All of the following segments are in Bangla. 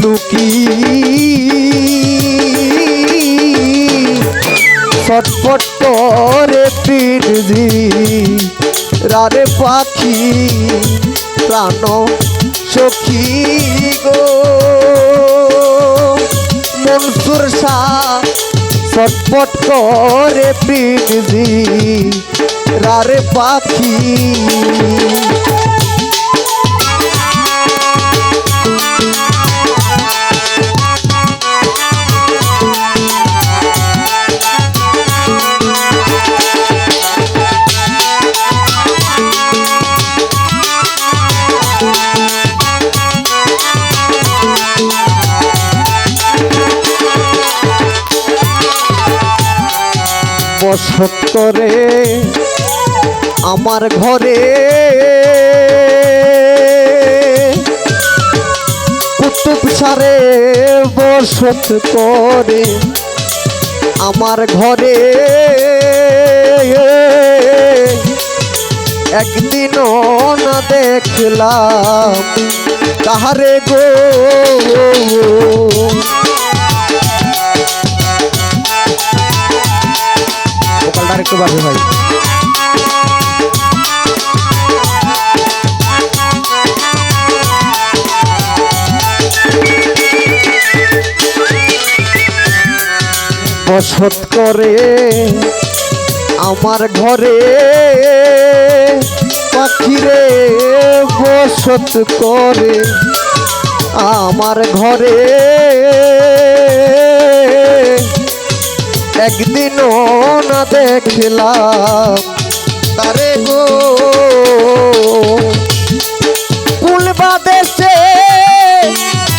দেয় লুকি ছটফট করে পিরজি রারে পাখি, প্রাণ সখী গো। মনসুর শাহ ছটফট করে পিরজি রারে পাখি। বসত করে আমার ঘরে কুতুব সারে বসত করে। আমার ঘরে একদিনও না দেখলাম। তাহারে গো? একটু বাড়বে ভাই। বসত করে আমার ঘরে পাখিরে বসত করে আমার ঘরে একদিনও না দেখলাম। তারে গো কুল বাদেশে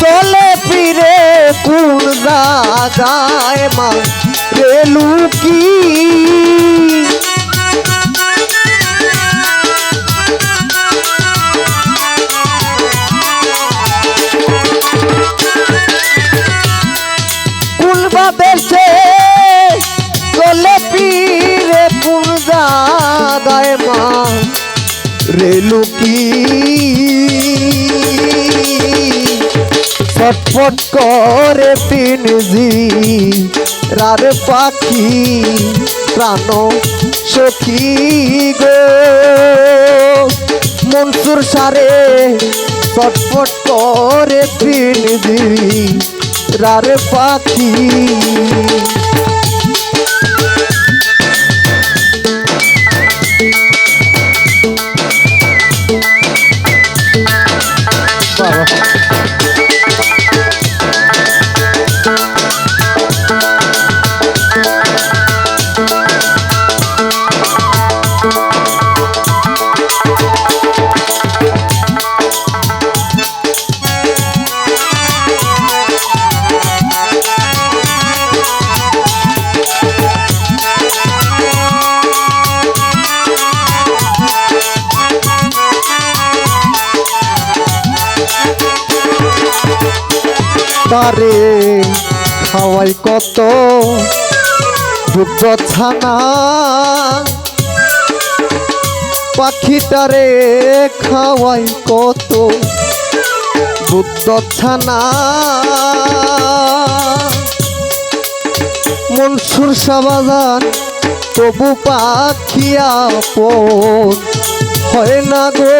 চলে ফিরে কুল যায় মা। রেলু কি ছটফট করে পিনজি রার পাখি প্রাণ সখী গো। মনসুর সারে ছটফট করে পিনজি রার পাখি তারে খাওয়াই কত দুধ ছানা পাখিটারে খাওয়াই কত দুধ ছানা মনসুর সাবাজান তবু পাখিয়া পন হয় না গো।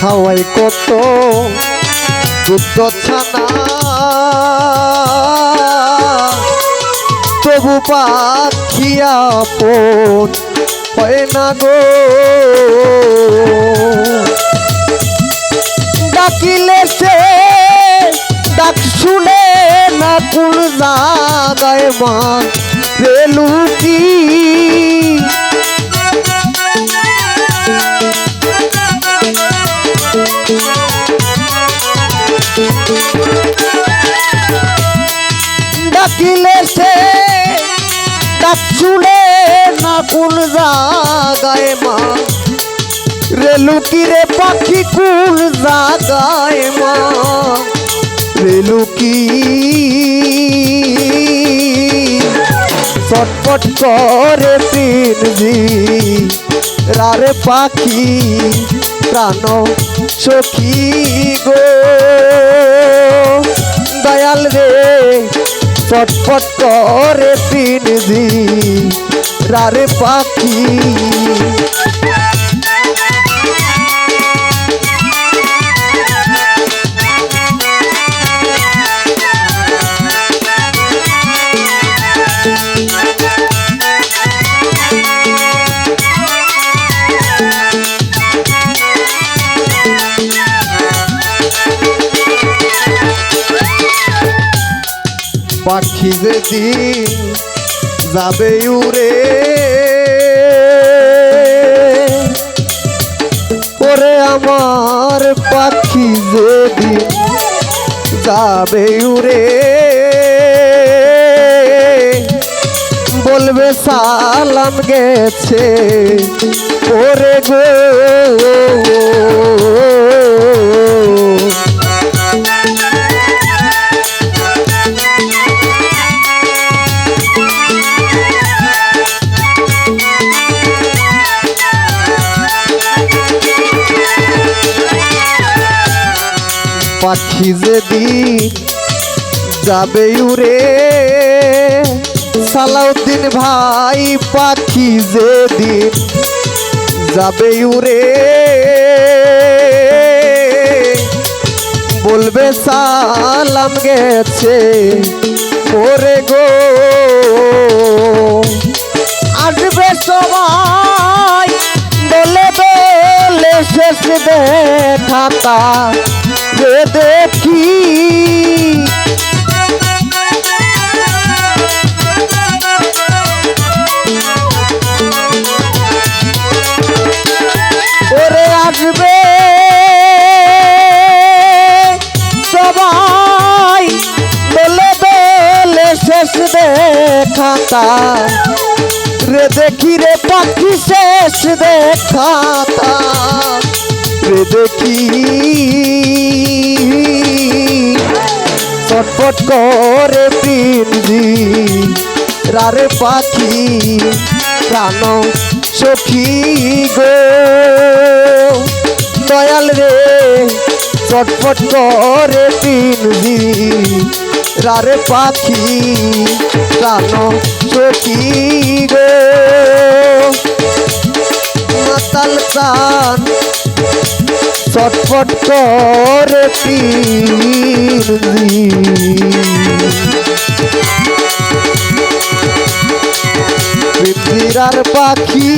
খাওয়াই কত দুধ ছানা। তবু পাখিয়া না গো। ডাকিলে সে ডাক শুনে না কোন জাগায় মা রেলু কি ডাকিলে সে ডাক শুনে না কোন জাগায় মা। রে পাখি কুল জাগায় মা। রেলুকি চটপট করে পিনজি রারে পাখি প্রাণ সখী গো। দয়াল রে চটপট করে পিনজি রারে পাখি পাখি যেদিন যাবে উড়ে। ওরে আমার পাখি যেদিন যাবে উড়ে। বলবে, সালাম গেছে ওরে গো। পাখি যেদিন যাবে উড়ে, সালাউদ্দিন ভাই পাখি যেদিন যাবে উরে বলবে, সালাম গেছে ওরে গো। আসবে সবাই, বলে বলে শেষ দেখাতা দেখি। ওরে আসবে সবাই বলে বলে শেষ দেখাতা রে দেখি রে পাখি শেষ দেখাতা দেখি। চটপট করে পিন্দি, রারে পাখি, প্রাণ সখী গো। দয়াল রে, চটপট করে পিন্দি, রারে পাখি, প্রাণ সখী গো। মাতাল চটপট করে পৃথিবীর পাখি